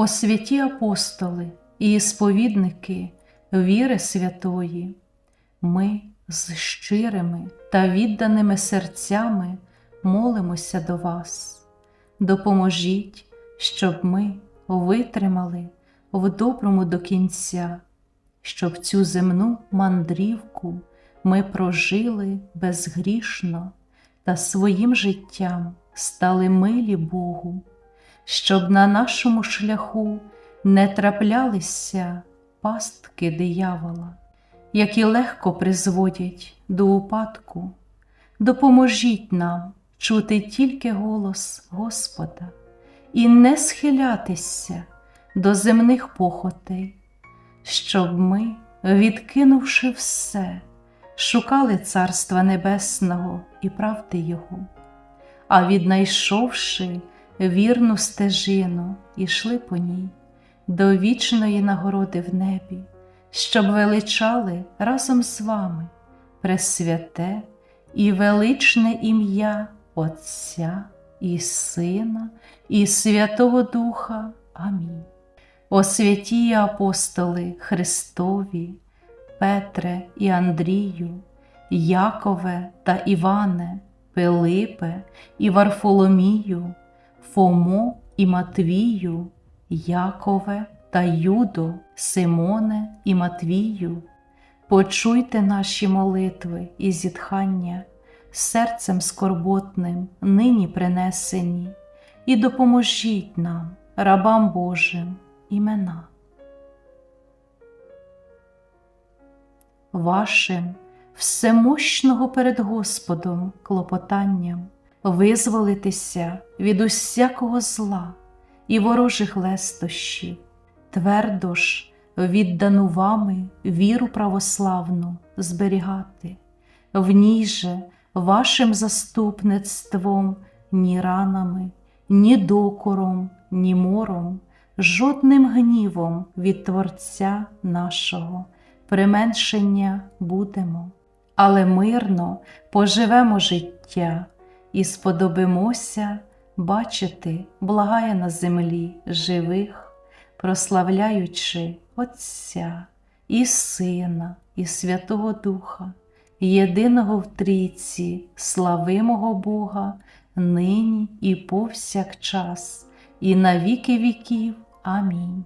О святі апостоли і сповідники віри святої, ми з щирими та відданими серцями молимося до вас. Допоможіть, щоб ми витримали в доброму до кінця, щоб цю земну мандрівку ми прожили безгрішно та своїм життям стали милі Богу, щоб на нашому шляху не траплялися пастки диявола, які легко призводять до упадку. Допоможіть нам чути тільки голос Господа і не схилятися до земних похотей, щоб ми, відкинувши все, шукали Царства Небесного і правди Його, а віднайшовши вірну стежину, ішли по ній до вічної нагороди в небі, щоб величали разом з вами пресвяте і величне ім'я Отця і Сина, і Святого Духа. Амінь. О святі апостоли Христові, Петре і Андрію, Якове та Іване, Пилипе і Варфоломію, Фомо і Матвію, Якове та Юдо, Симоне і Матвію, почуйте наші молитви і зітхання серцем скорботним нині принесені, і допоможіть нам, рабам Божим, імена. Вашим всемощного перед Господом клопотанням визволитися від усякого зла і ворожих лестощів, твердо ж віддану вами віру православну зберігати, в ній же вашим заступництвом ні ранами, ні докором, ні мором, жодним гнівом від Творця нашого применшення будемо, але мирно поживемо життя і сподобимося бачити, благає на землі живих, прославляючи Отця і Сина, і Святого Духа, єдиного в трійці, славимого Бога, нині і повсякчас, і на віки віків. Амінь.